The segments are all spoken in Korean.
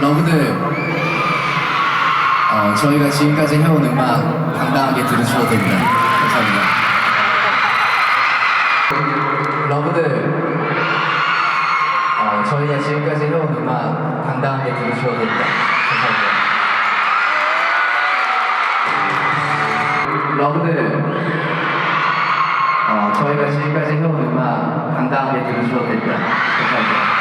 러브들 어, 저희가 지금까지 해온 음악 당당하게 들으셔도 됩니다. 감사합니다. 러브들 어, 저희가 지금까지 해온 음악 당당하게 들으셔도 됩니다. 감사합니다. 러브들 어, 저희가 지금까지 해온 음악 당당하게 들으셔도 됩니다. 감사합니다.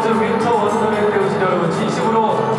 어워즈 윈터 원더랜드에 오신 여러분 진심으로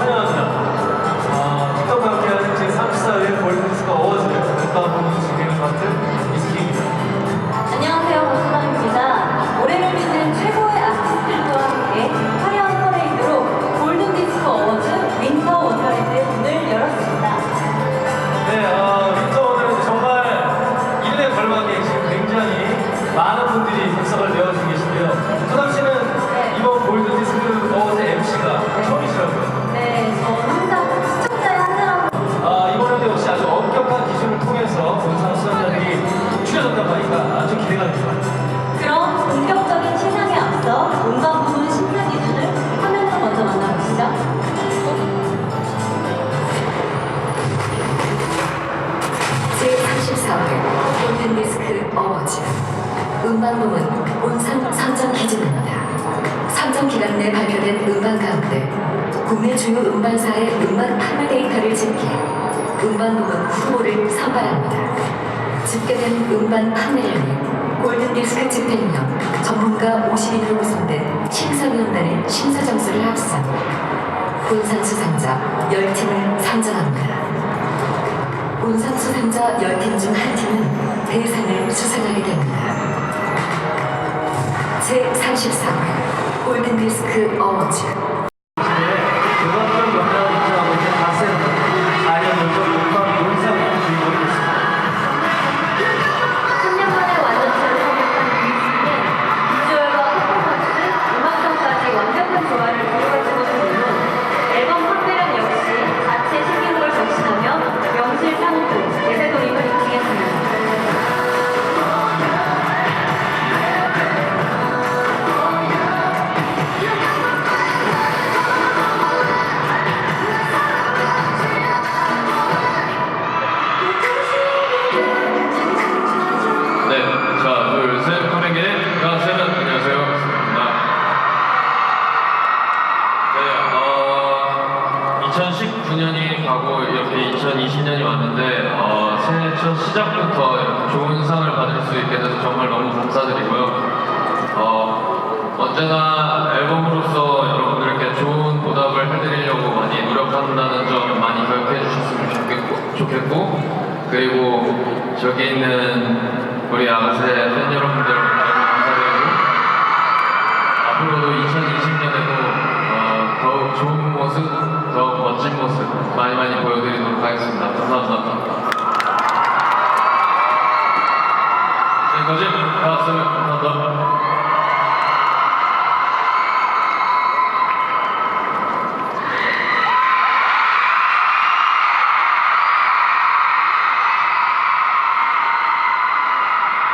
음반부문 본상 선정 기준입니다. 선정 기간 내 발표된 음반 가운데 국내 주요 음반사의 음반 판매 데이터를 집계 음반부문 후보를 선발합니다. 집계된 음반 판매량이 골든디스크 집행령 전문가 50인으로 구성된 심사위원단의 심사 점수를 합산 본상 수상자 10팀을 선정합니다. 본상 수상자 10팀 중 한 팀은 대상을 수상하게 됩니다. 제34회 골든디스크 어워즈 2019년이 가고 이렇게 2020년이 왔는데, 어, 새해 첫 시작부터 이렇게 좋은 상을 받을 수 있게 돼서 정말 너무 감사드리고요. 어, 언제나 앨범으로서 여러분들께 좋은 보답을 해드리려고 많이 노력한다는 점 많이 기억해 주셨으면 좋겠고, 좋겠고 그리고 저기 있는 우리 아가새 팬 여러분들 너무 감사드리고 앞으로도 2020년에도 어, 더욱 좋은 모습, 멋진 모습 많이 많이 보여드리도록 하겠습니다. 감사합니다. 지금까지 나왔으면 감사합니다.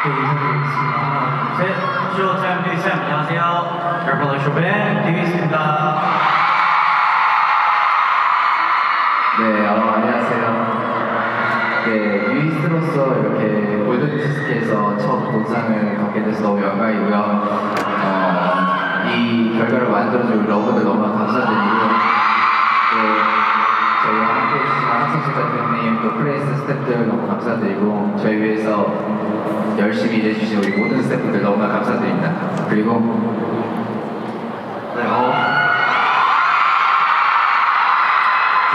네. 하나, 둘, 셋. 쇼 타임 듀이쌤 안녕하세요. 여러분 쇼밴 듀이스입니다. 네, 어, 안녕하세요. 네, 유이스로서 위스트로서 골든디스크에서 첫 본상을 받게 돼서 너무 영광이고요. 어, 이 결과를 만들어준 러브들 너무 감사드리고 또 저희와 함께 해주신 한성수 대표님 또 플레이스 스태프들 너무 감사드리고 저희 위해서 열심히 일해주신 우리 모든 스태프들 너무나 감사드립니다. 그리고 네, 어.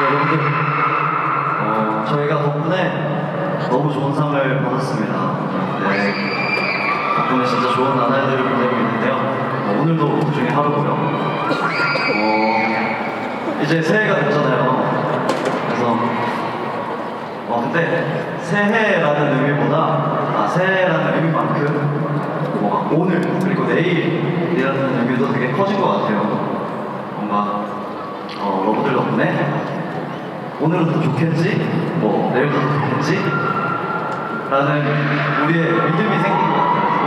여러분들, 어, 저희가 덕분에 너무 좋은 상을 받았습니다. 네. 덕분에 진짜 좋은 나날들을 보내고 있는데요. 어, 오늘도 그 중에 하루고요. 어, 이제 새해가 됐잖아요. 그래서, 어, 근데 새해라는 의미보다, 아, 새해라는 의미만큼, 뭐, 오늘, 그리고 내일이라는 의미도 되게 커진 것 같아요. 뭔가, 어, 러브들 덕분에 오늘은 더 좋겠지? 뭐, 내일도 더 좋겠지? 라는 우리의 믿음이 생긴 것 같아서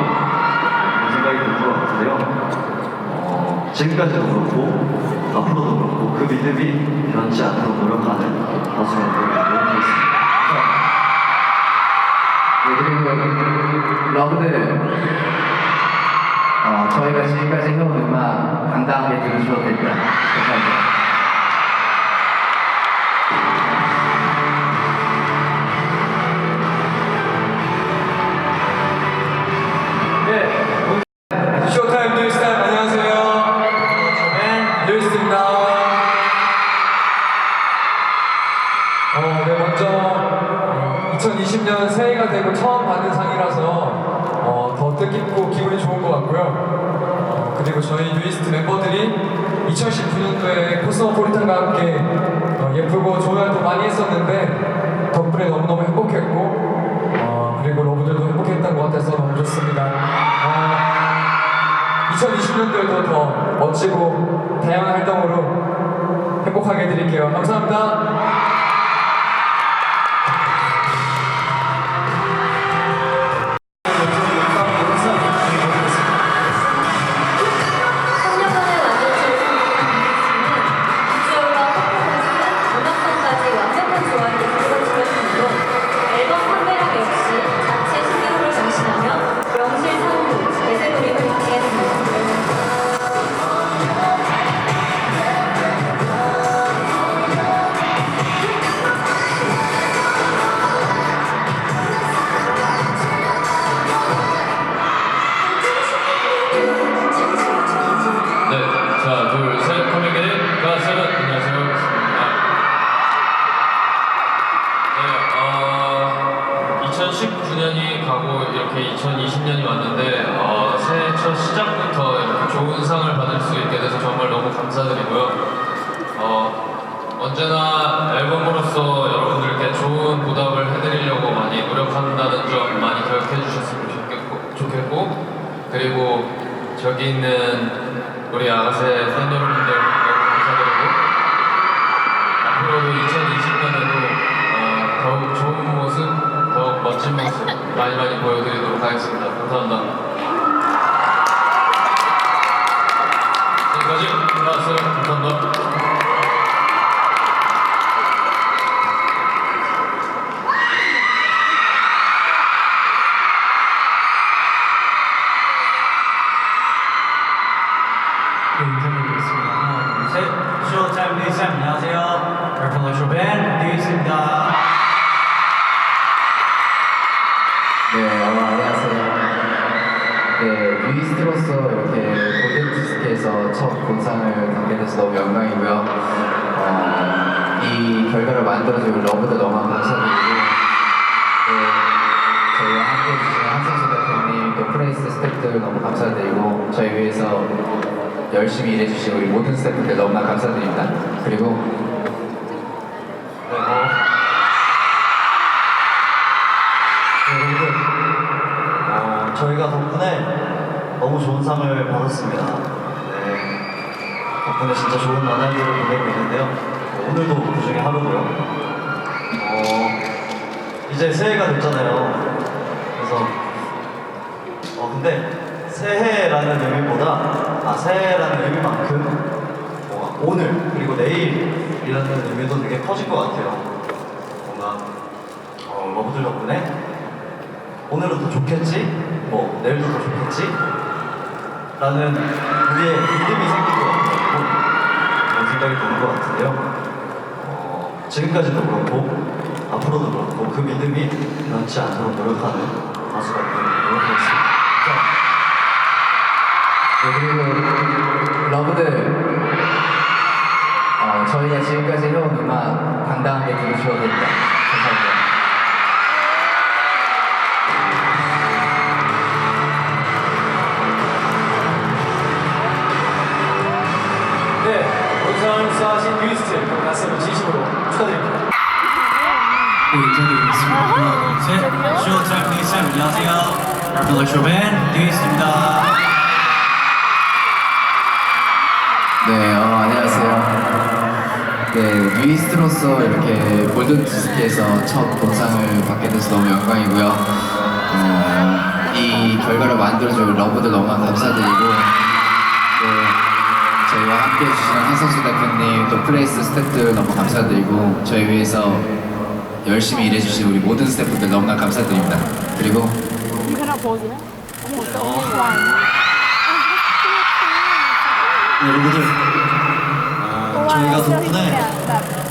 그런 생각이 드는 것 같은데요. 어, 지금까지도 그렇고, 앞으로도 그렇고, 그 믿음이 변치 않도록 노력하는 되겠습니다. 네, 그리고 러브들 어, 저희가 지금까지 해온 음악 당당하게 들으셔도 됩니다. 감사합니다. 2020년 새해가 되고 처음 받는 상이라서 어, 더 뜻깊고 기분이 좋은 것 같고요. 어, 그리고 저희 뉴이스트 멤버들이 2019년도에 코스모폴리탄과 함께 어, 예쁘고 좋은 활동 많이 했었는데 덕분에 너무너무 행복했고 어, 그리고 러브들도 행복했던 것 같아서 너무 좋습니다. 어, 2020년도에도 더 멋지고 다양한 활동으로 행복하게 해드릴게요. 감사합니다. 앨범으로서 여러분들께 좋은 보답을 해드리려고 많이 노력한다는 점 많이 기억해 주셨으면 좋겠고, 좋겠고 그리고 저기 있는 우리 아가새 팬 여러분들 너무 감사드리고 앞으로도 2020년에도 어, 더욱 좋은 모습, 더욱 멋진 모습 많이 많이 보여드리도록 하겠습니다. 감사합니다. 첫 본상을 받게 돼서 너무 영광이고요. 어, 이 결과를 만들어준 러브들 너무 감사드리고 또 저희와 함께 해 주신 한성수 대표님 또 플레이스 스태프들 너무 감사드리고 저희 위해서 열심히 일해주신 우리 모든 스태프들 너무나 감사드립니다. 그리고 네, 어. 네, 어, 저희가 덕분에 너무 좋은 상을 받았습니다. 네, 덕분에 진짜 좋은 나날들을 보내고 있는데요. 어, 오늘도 그 중에 하루고요. 어, 이제 새해가 됐잖아요. 그래서, 어, 근데 새해라는 의미보다, 아, 새해라는 의미만큼, 뭐, 오늘, 그리고 내일이라는 의미도 되게 커진 것 같아요. 뭔가 어, 러브들 덕분에 오늘은 더 좋겠지? 뭐 내일도 더 좋겠지? 라는 우리의 믿음이 생긴 것그런 생각이 드는 것 같은데요. 어, 지금까지도 그렇고 앞으로도 그렇고 그 믿음이 변치 않도록 노력하는 가수가 되도록 노력하겠습니다. 네, 그리고 러브들 어, 저희가 지금까지 해온 음악 당당하게 들으셔도 됩니다. 셋. 쇼타임 닉슨 안녕하세요. 래퍼 렉쇼맨 듀이스입니다. 네, 어, 안녕하세요. 네, 뉴이스트로서 이렇게 골든 디스크에서 첫 본상을 받게 돼서 너무 영광이고요. 어, 이 결과를 만들어줄 러브들 너무 감사드리고, 또 저희와 함께 해주시는 한성수 대표님, 또 플레이스 스태프들 너무 감사드리고, 저희 위해서 열심히 일해주신 우리 모든 스태프들 너무나 감사드립니다. 그리고 You cannot pause it. Pause it online. 네, 여러분들 어, 저희가 덕분에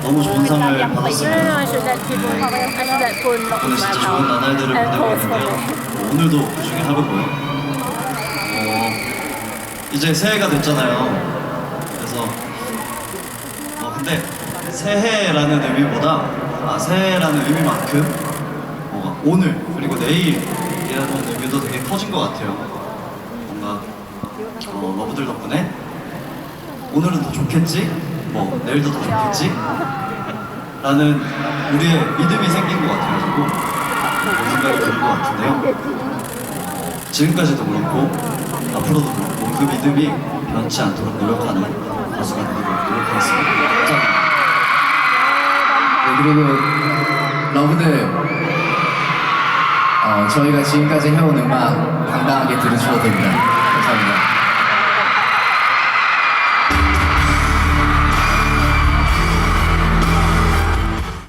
너무 좋은 상을 받았습니다. 덕분에 진짜 좋은 나날들을 보내고 있는데요. 오늘도 그 중에 하루고요. 어, 이제 새해가 됐잖아요. 그래서 어, 근데 새해라는 의미보다 아, 새해라는 의미만큼 어, 오늘 그리고 내일이라는 의미도 되게 커진 것 같아요. 뭔가 어, 러브들 덕분에 오늘은 더 좋겠지? 뭐 내일도 더 좋겠지? 라는 우리의 믿음이 생긴 것 같아가지고 그런 생각이 드는 것 같은데요 지금까지도 그렇고 앞으로도 그렇고 그 믿음이 변치 않도록 노력하는 가수가 되도록 노력하겠습니다 감사합니다 네, 그리고 러브들 어, 저희가 지금까지 해온 음악 당당하게 들으셔도 됩니다. 감사합니다.